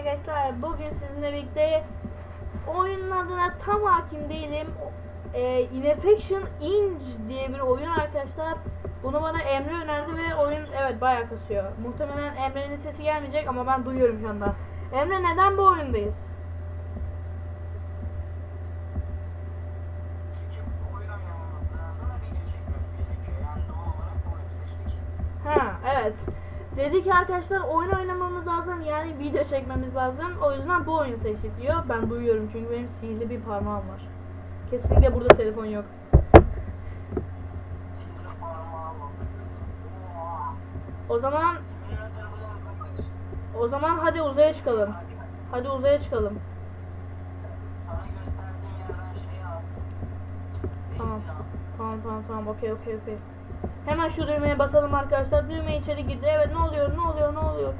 arkadaşlar. Bugün sizinle birlikte oyunun adına tam hakim değilim. E, Infection Inc diye bir oyun arkadaşlar. Bunu bana Emre önerdi ve oyun evet bayağı kasıyor. Muhtemelen Emre'nin sesi gelmeyecek ama ben duyuyorum şu anda. Emre neden bu oyundayız? Dedi ki arkadaşlar oyun oynamamız lazım yani video çekmemiz lazım. O yüzden bu oyunu seçtik diyor. Ben duyuyorum çünkü benim sihirli bir parmağım var. Kesinlikle burada telefon yok. O zaman o zaman hadi uzaya çıkalım. Hadi uzaya çıkalım. Tamam. Tamam tamam tamam okey okey okey. Hemen şu düğmeye basalım arkadaşlar. Düğme içeri girdi. Evet ne oluyor ne oluyor ne oluyor?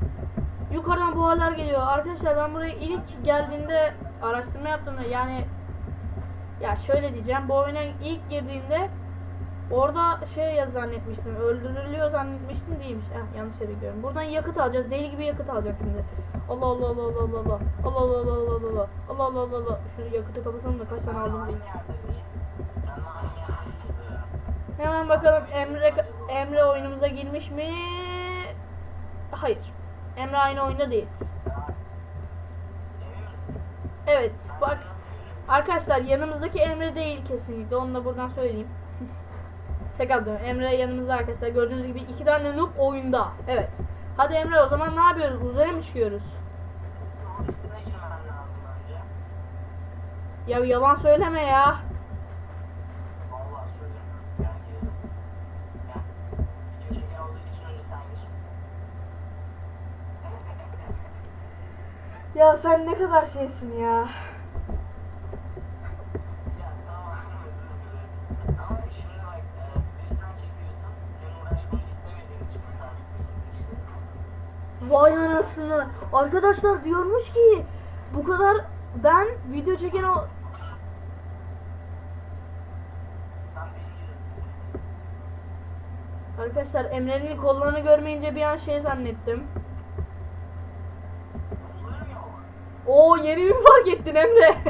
Yukarıdan buharlar geliyor. Arkadaşlar ben buraya ilk geldiğimde araştırma yaptım. Yani ya şöyle diyeceğim. Bu oyuna ilk girdiğimde orada şey yaz zannetmiştim. Öldürülüyor zannetmiştim değilmiş. Eh, yanlış yere gidiyorum. Buradan yakıt alacağız. Deli gibi yakıt alacak şimdi. Allah Allah Allah Allah Allah Allah. Allah Allah Allah Allah Allah. Allah Allah Allah Allah. Şu yakıtı kapatalım da kaç tane aldım Hangi bakalım Emre Emre oyunumuza girmiş mi? Hayır. Emre aynı oyunda değil. Evet. Bak arkadaşlar yanımızdaki Emre değil kesinlikle. Onu da buradan söyleyeyim. Şaka yapıyorum. Emre yanımızda arkadaşlar. Gördüğünüz gibi iki tane noob oyunda. Evet. Hadi Emre o zaman ne yapıyoruz? Uzaya mı çıkıyoruz? Ya yalan söyleme ya. Vallahi söylemiyorum. Gel girelim. Gel. Video çeken olduğu için önce sen gir. Ya sen ne kadar şeysin ya. Vay anasını. Arkadaşlar diyormuş ki bu kadar ben video çeken o. Arkadaşlar Emre'nin kollarını görmeyince bir an şey zannettim. Kollarım yok. Oo yeni bir fark ettin Emre.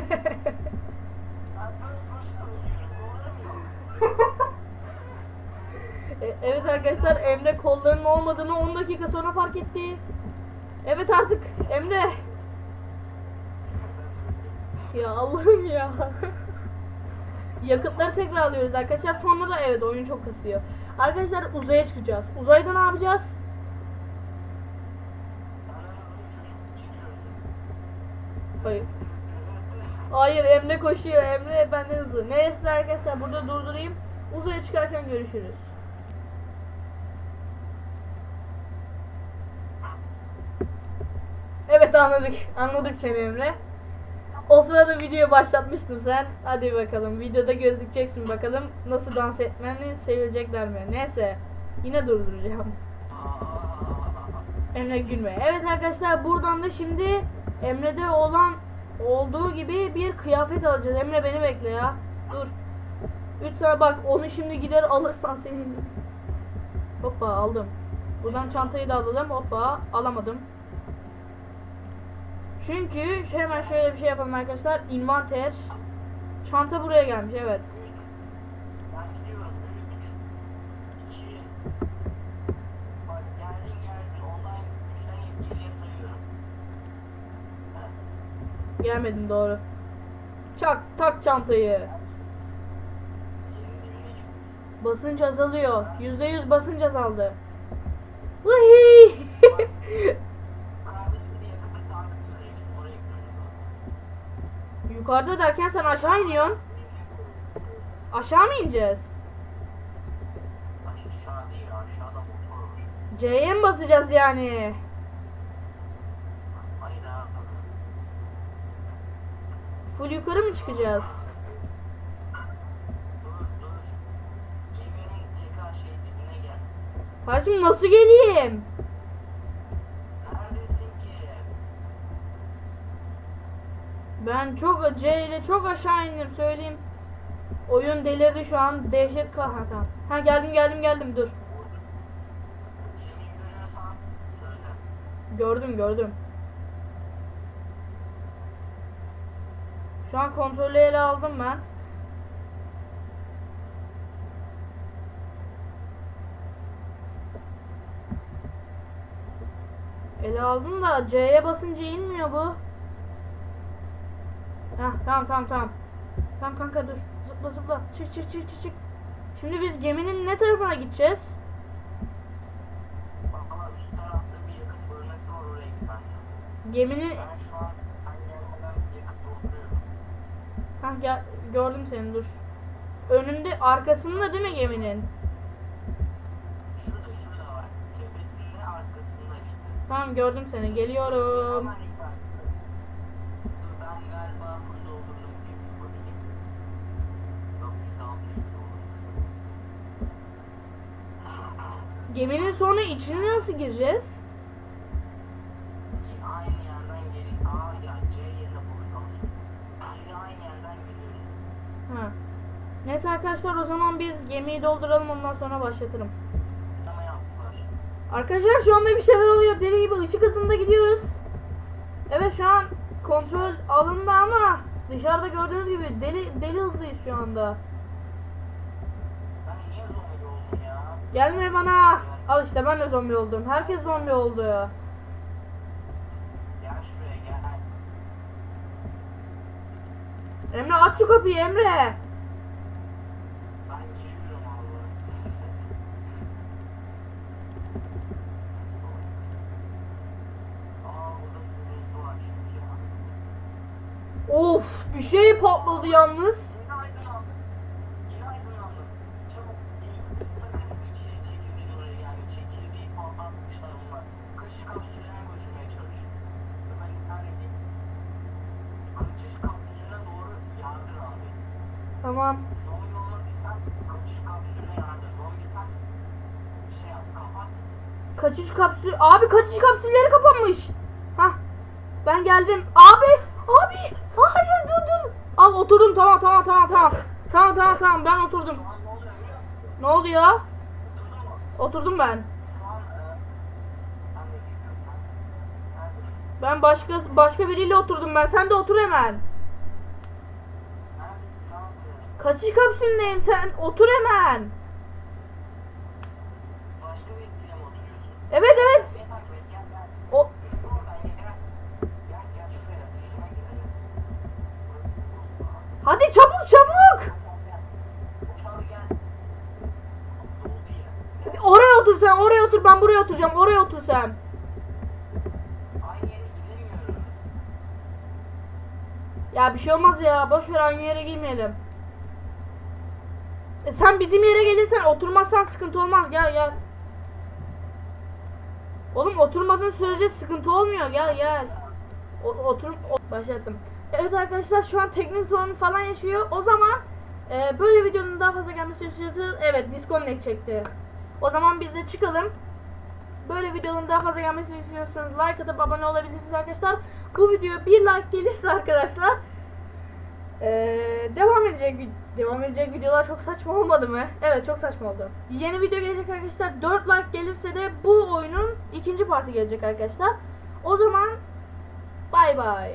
E, evet arkadaşlar Emre kollarının olmadığını 10 dakika sonra fark etti. Evet artık Emre. Ya Allah'ım ya. Yakıtları tekrar alıyoruz arkadaşlar. Sonra da evet oyun çok kasıyor. Arkadaşlar uzaya çıkacağız. Uzayda ne yapacağız? Senden hızlı bir çocuk çekiyoruz. Hayır. Hayır Emre koşuyor. Emre benden hızlı. Neyse arkadaşlar burada durdurayım. Uzaya çıkarken görüşürüz. Evet anladık. Anladık seni Emre. O sırada videoyu başlatmıştım sen. Hadi bakalım videoda gözükeceksin bakalım nasıl dans etmeni sevilecekler mi? Neyse yine durduracağım. Emre gülme. Evet arkadaşlar buradan da şimdi Emre'de olan olduğu gibi bir kıyafet alacağız. Emre beni bekle ya. Dur. 3 sene bak onu şimdi gider alırsan senin. Hoppa aldım. Buradan çantayı da alalım. Hoppa alamadım. Çünkü hemen şöyle bir şey yapalım arkadaşlar. Invanter. Çanta buraya gelmiş evet. 3. Ben gidiyorum. 3. 2. Bak geldin geldin. Ondan 3'ten geriye sayıyorum. Evet. Gelmedin doğru. Çak tak çantayı. Basınç azalıyor. %100 basınç azaldı. Lazım. Yukarıda derken sen aşağı iniyorsun. Aşağı mı ineceğiz? C'ye mi basacağız yani? Hayır abi. Full yukarı mı çıkacağız? Kardeşim nasıl geleyim? Ben çok C ile çok aşağı indim söyleyeyim. Oyun delirdi şu an. Dehşet kah ha, geldim geldim geldim dur. Gördüm gördüm. Şu an kontrolü ele aldım ben. Ele aldım da C'ye basınca inmiyor bu. Heh tamam tamam tamam. Tamam kanka dur. Zıpla zıpla. Çık çık çık çık çık. Şimdi biz geminin ne tarafına gideceğiz? Geminin Ben şu an Hah gel gördüm seni dur. Önünde arkasında değil mi geminin? Şurada şurada var. Tepesinde arkasında işte. Tamam gördüm seni geliyorum. Hemen. Dur ben galiba bir bakayım. Yok. Geminin sonra içine nasıl gireceğiz? Neyse arkadaşlar o zaman biz gemiyi dolduralım ondan sonra başlatırım. Arkadaşlar şu anda bir şeyler oluyor. Deli gibi ışık hızında gidiyoruz. Evet şu an kontrol alındı ama dışarıda gördüğünüz gibi deli deli hızlıyız şu anda. Gelme bana. Al işte ben de zombi oldum. Herkes zombi oldu. Gel şuraya gel. Emre aç şu kapıyı Emre. Ben giriyorum Allah'ın sizi. Aa burada sızıntı var çünkü ya. Of bir şey patladı yalnız. Yine aydınlandı. Yine aydınlandı. Çabuk gir. Sakın içeri çekirdeğin oraya gelme. Çekirdeği patlatmışlar bunlar. Kaçış kapsülüne götürmeye çalış. Hemen tane git. Kaçış kapsülüne doğru yardır abi. Tamam. Şey. Kaçış kapsül. Abi kaçış kapsülleri kapanmış. Hah. Ben geldim. Abi. Abi. Al oturdum tamam tamam tamam tamam. Tamam tamam tamam ben oturdum. Ne oluyor? Oturdum ben. Ben başka başka biriyle oturdum ben. Sen de otur hemen. Kaçış kapsülündeyim sen. Otur hemen. Başka birisiyle mi oturuyorsun? Evet evet. Beni takip et gel gel. O Üstü oradan gel gel. Gel gel şuraya. Şuna gidelim. Burası burası. hadi çabuk çabuk. Uçağı gel. Uçağı gel. Doldu yine. Hadi oraya otur sen. Oraya otur. Ben buraya oturacağım. Oraya otur sen. Ya bir şey olmaz ya. Boş ver aynı yere girmeyelim. E sen bizim yere gelirsen oturmazsan sıkıntı olmaz. Gel gel. Oğlum oturmadığın sürece sıkıntı olmuyor. Gel gel. O, otur o- başlattım. Evet arkadaşlar şu an teknik sorun falan yaşıyor. O zaman e, böyle videonun daha fazla gelmesi istiyorsanız evet disconnect çekti. O zaman biz de çıkalım. Böyle videonun daha fazla gelmesini istiyorsanız like atıp abone olabilirsiniz arkadaşlar. Bu video bir like gelirse arkadaşlar ee, devam edecek devam edecek videolar çok saçma olmadı mı? Evet çok saçma oldu. Yeni video gelecek arkadaşlar. 4 like gelirse de bu oyunun ikinci parti gelecek arkadaşlar. O zaman bay bay.